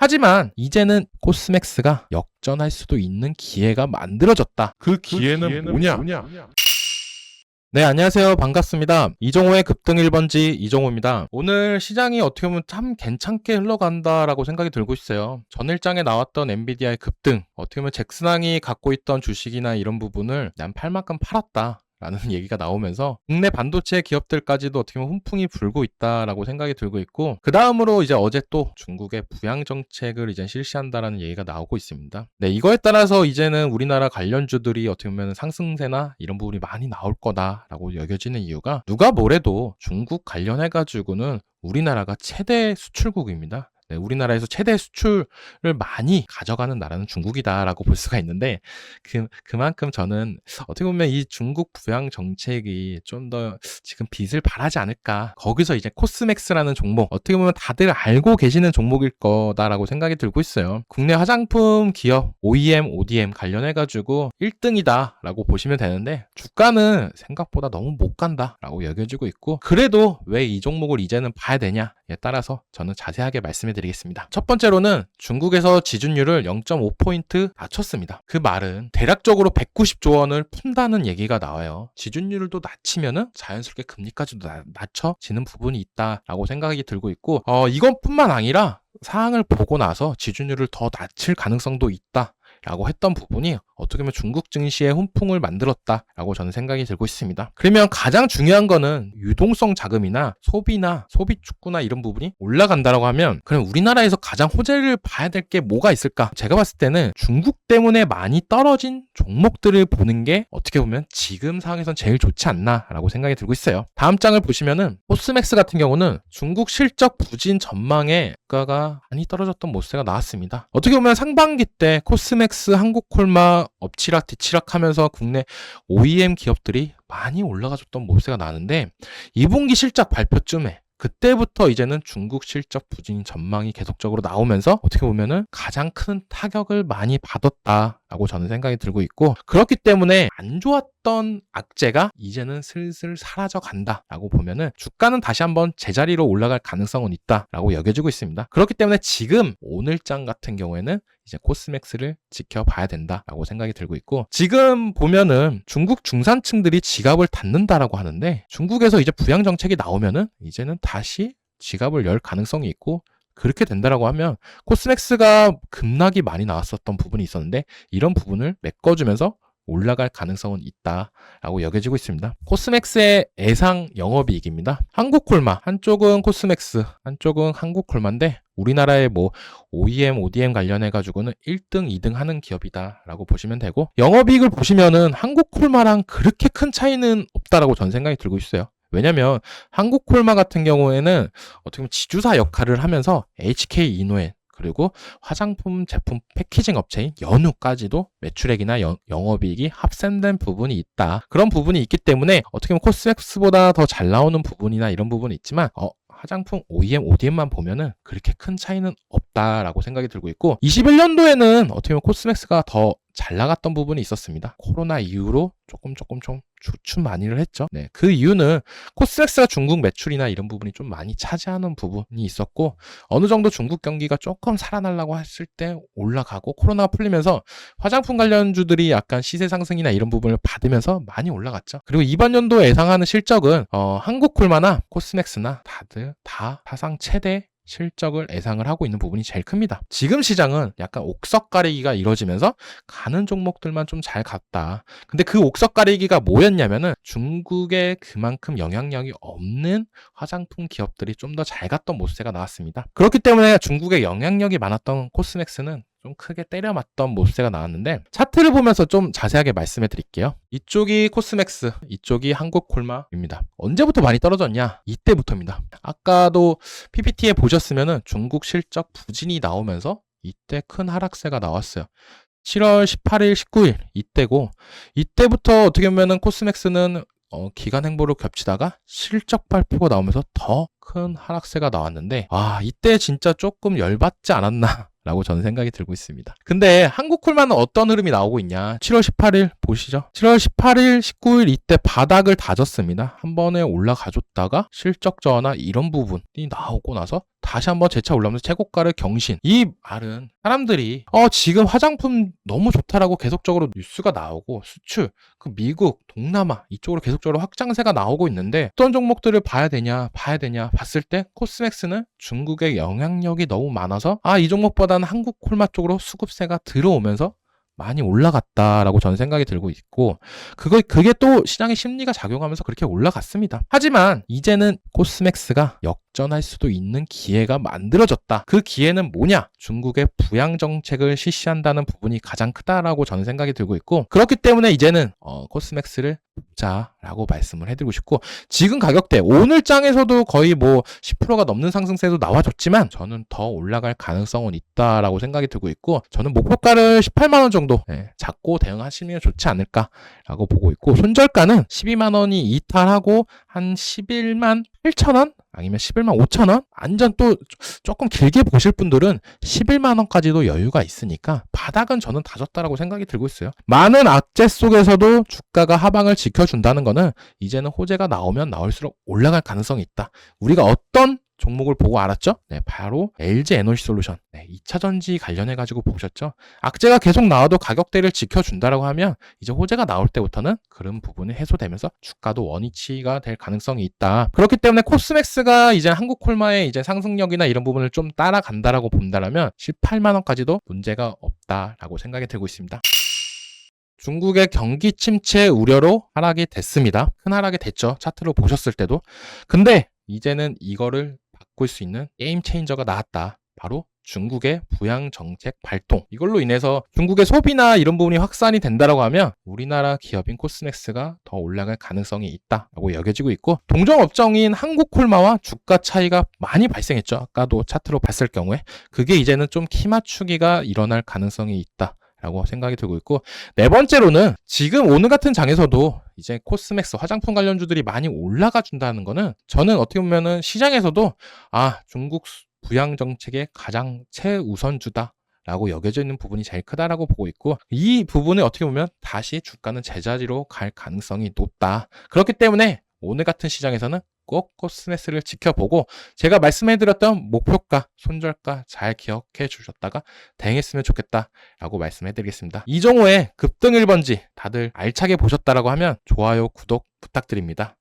하지만 이제는 코스맥스가 역전할 수도 있는 기회가 만들어졌다. 그 기회는 뭐냐? 네, 안녕하세요. 반갑습니다. 이종호의 급등 1번지 이종호입니다. 오늘 시장이 어떻게 보면 참 괜찮게 흘러간다라고 생각이 들고 있어요. 전일장에 나왔던 엔비디아의 급등, 어떻게 보면 잭슨항이 갖고 있던 주식이나 이런 부분을 난 팔 만큼 팔았다. 라는 얘기가 나오면서 국내 반도체 기업들까지도 어떻게 보면 훈풍이 불고 있다라고 생각이 들고 있고 그 다음으로 이제 어제 또 중국의 부양 정책을 이제 실시한다라는 얘기가 나오고 있습니다. 네 이거에 따라서 이제는 우리나라 관련주들이 어떻게 보면 상승세나 이런 부분이 많이 나올 거다라고 여겨지는 이유가 누가 뭐래도 중국 관련해 가지고는 우리나라가 최대 수출국입니다. 네, 우리나라에서 최대 수출을 많이 가져가는 나라는 중국이다라고 볼 수가 있는데 그, 그만큼 저는 어떻게 보면 이 중국 부양 정책이 좀 더 지금 빚을 발하지 않을까. 거기서 이제 코스맥스라는 종목 어떻게 보면 다들 알고 계시는 종목일 거다라고 생각이 들고 있어요. 국내 화장품 기업 OEM, ODM 관련해 가지고 1등이다라고 보시면 되는데 주가는 생각보다 너무 못 간다라고 여겨지고 있고 그래도 왜 이 종목을 이제는 봐야 되냐에 따라서 저는 자세하게 말씀해 드리겠습니다. 첫 번째로는 중국에서 지준율을 0.5포인트 낮췄습니다. 그 말은 대략적으로 190조 원을 푼다는 얘기가 나와요. 지준율을 또 낮추면은 자연스럽게 금리까지도 나- 낮춰지는 부분이 있다라고 생각이 들고 있고, 어, 이것뿐만 아니라 사항을 보고 나서 지준율을 더 낮출 가능성도 있다. 라고 했던 부분이 어떻게 보면 중국 증시의 훈풍을 만들었다 라고 저는 생각이 들고 있습니다. 그러면 가장 중요한 거는 유동성 자금이나 소비나 소비 축구나 이런 부분이 올라간다라고 하면 그럼 우리나라에서 가장 호재를 봐야 될 게 뭐가 있을까? 제가 봤을 때는 중국 때문에 많이 떨어진 종목들을 보는 게 어떻게 보면 지금 상황에선 제일 좋지 않나라고 생각이 들고 있어요. 다음 장을 보시면은 코스맥스 같은 경우는 중국 실적 부진 전망에 주가가 많이 떨어졌던 모습가 나왔습니다. 어떻게 보면 상반기 때 코스맥 스 한국콜마 엎치락 뒤치락 하면서 국내 OEM 기업들이 많이 올라가줬던 모습가 나는데 2분기 실적 발표쯤에 그때부터 이제는 중국 실적 부진 전망이 계속적으로 나오면서 어떻게 보면은 가장 큰 타격을 많이 받았다 라고 저는 생각이 들고 있고 그렇기 때문에 안 좋았던 악재가 이제는 슬슬 사라져 간다 라고 보면은 주가는 다시 한번 제자리로 올라갈 가능성은 있다 라고 여겨지고 있습니다. 그렇기 때문에 지금 오늘장 같은 경우에는 이제 코스맥스를 지켜봐야 된다라고 생각이 들고 있고 지금 보면은 중국 중산층들이 지갑을 닫는다라고 하는데 중국에서 이제 부양 정책이 나오면은 이제는 다시 지갑을 열 가능성이 있고 그렇게 된다라고 하면 코스맥스가 급락이 많이 나왔었던 부분이 있었는데 이런 부분을 메꿔주면서 올라갈 가능성은 있다라고 여겨지고 있습니다. 코스맥스의 예상 영업이익입니다. 한국콜마 한쪽은 코스맥스, 한쪽은 한국콜마인데 우리나라의 뭐 OEM, ODM 관련해 가지고는 1등, 2등 하는 기업이다라고 보시면 되고 영업이익을 보시면은 한국콜마랑 그렇게 큰 차이는 없다라고 전 생각이 들고 있어요. 왜냐면 한국 콜마 같은 경우에는 어떻게 보면 지주사 역할을 하면서 HK 이노엔 그리고 화장품 제품 패키징 업체인 연우까지도 매출액이나 영, 영업이익이 합산된 부분이 있다. 그런 부분이 있기 때문에 어떻게 보면 코스맥스보다 더 잘 나오는 부분이나 이런 부분이 있지만 어, 화장품 OEM, ODM만 보면은 그렇게 큰 차이는 없다라고 생각이 들고 있고 21년도에는 어떻게 보면 코스맥스가 더 잘 나갔던 부분이 있었습니다. 코로나 이후로 조금 조금 좀 주춤 많이를 했죠. 네, 그 이유는 코스맥스가 중국 매출이나 이런 부분이 좀 많이 차지하는 부분이 있었고 어느 정도 중국 경기가 조금 살아나려고 했을 때 올라가고 코로나가 풀리면서 화장품 관련주들이 약간 시세 상승이나 이런 부분을 받으면서 많이 올라갔죠. 그리고 이번 연도에 예상하는 실적은 어, 한국콜마나 코스맥스나 다들 다 사상 최대 실적을 예상을 하고 있는 부분이 제일 큽니다. 지금 시장은 약간 옥석 가리기가 이루어지면서 가는 종목들만 좀 잘 갔다. 근데 그 옥석 가리기가 뭐였냐면은 중국에 그만큼 영향력이 없는 화장품 기업들이 좀 더 잘 갔던 모습세가 나왔습니다. 그렇기 때문에 중국에 영향력이 많았던 코스맥스는 좀 크게 때려 맞던 모습세가 나왔는데 차트를 보면서 좀 자세하게 말씀해 드릴게요. 이쪽이 코스맥스, 이쪽이 한국 콜마입니다. 언제부터 많이 떨어졌냐? 이때부터입니다. 아까도 PPT에 보셨으면은 중국 실적 부진이 나오면서 이때 큰 하락세가 나왔어요. 7월 18일, 19일 이때고 이때부터 어떻게 보면은 코스맥스는 어, 기간 행보를 겹치다가 실적 발표가 나오면서 더 큰 하락세가 나왔는데 아 이때 진짜 조금 열받지 않았나 라고 저는 생각이 들고 있습니다. 근데 한국콜마는 어떤 흐름이 나오고 있냐? 7월 18일 보시죠. 7월 18일, 19일 이때 바닥을 다졌습니다. 한 번에 올라가줬다가 실적 저하나 이런 부분이 나오고 나서 다시 한번 재차 올라오면서 최고가를 경신. 이 말은 사람들이 어 지금 화장품 너무 좋다라고 계속적으로 뉴스가 나오고 수출 그 미국, 동남아 이쪽으로 계속적으로 확장세가 나오고 있는데 어떤 종목들을 봐야 되냐, 봐야 되냐 봤을 때 코스맥스는 중국의 영향력이 너무 많아서 아 이 종목보다는 한국 콜마 쪽으로 수급세가 들어오면서 많이 올라갔다라고 저는 생각이 들고 있고 그거 그게 또 시장의 심리가 작용하면서 그렇게 올라갔습니다. 하지만 이제는 코스맥스가 역전할 수도 있는 기회가 만들어졌다. 그 기회는 뭐냐? 중국의 부양 정책을 실시한다는 부분이 가장 크다라고 저는 생각이 들고 있고 그렇기 때문에 이제는 어, 코스맥스를 자라고 말씀을 해드리고 싶고 지금 가격대 오늘 장에서도 거의 뭐 10%가 넘는 상승세도 나와줬지만 저는 더 올라갈 가능성은 있다라고 생각이 들고 있고 저는 목표가를 18만 원 정도 예, 잡고 대응하시면 좋지 않을까라고 보고 있고 손절가는 12만 원이 이탈하고 한 11만 8천 원 아니면 11만 5천 원 완전 또 조금 길게 보실 분들은 11만 원까지도 여유가 있으니까 바닥은 저는 다졌다라고 생각이 들고 있어요. 많은 악재 속에서도 주가가 하방을 지켜준다는 거는 이제는 호재가 나오면 나올수록 올라갈 가능성이 있다. 우리가 어떤 종목을 보고 알았죠? 네, 바로 LG 에너지 솔루션. 네, 2차 전지 관련해 가지고 보셨죠? 악재가 계속 나와도 가격대를 지켜준다라고 하면 이제 호재가 나올 때부터는 그런 부분이 해소되면서 주가도 원위치가 될 가능성이 있다. 그렇기 때문에 코스맥스가 이제 한국 콜마의 이제 상승력이나 이런 부분을 좀 따라간다라고 본다라면 18만 원까지도 문제가 없다라고 생각이 들고 있습니다. 중국의 경기 침체 우려로 하락이 됐습니다. 큰 하락이 됐죠. 차트로 보셨을 때도. 근데 이제는 이거를 바꿀 수 있는 게임 체인저가 나왔다. 바로 중국의 부양 정책 발동. 이걸로 인해서 중국의 소비나 이런 부분이 확산이 된다라고 하면 우리나라 기업인 코스맥스가 더 올라갈 가능성이 있다라고 여겨지고 있고 동종 업종인 한국콜마와 주가 차이가 많이 발생했죠. 아까도 차트로 봤을 경우에 그게 이제는 좀 키 맞추기가 일어날 가능성이 있다. 라고 생각이 들고 있고 네 번째로는 지금 오늘 같은 장에서도 이제 코스맥스 화장품 관련주들이 많이 올라가 준다는 거는 저는 어떻게 보면은 시장에서도 아 중국 수- 부양 정책의 가장 최우선주다 라고 여겨져 있는 부분이 제일 크다라고 보고 있고 이 부분을 어떻게 보면 다시 주가는 제자리로 갈 가능성이 높다. 그렇기 때문에 오늘 같은 시장에서는 꼭 코스메스를 지켜보고 제가 말씀해드렸던 목표가 손절가 잘 기억해 주셨다가 대응했으면 좋겠다라고 말씀해드리겠습니다. 이종호의 급등 1번지 다들 알차게 보셨다라고 하면 좋아요 구독 부탁드립니다.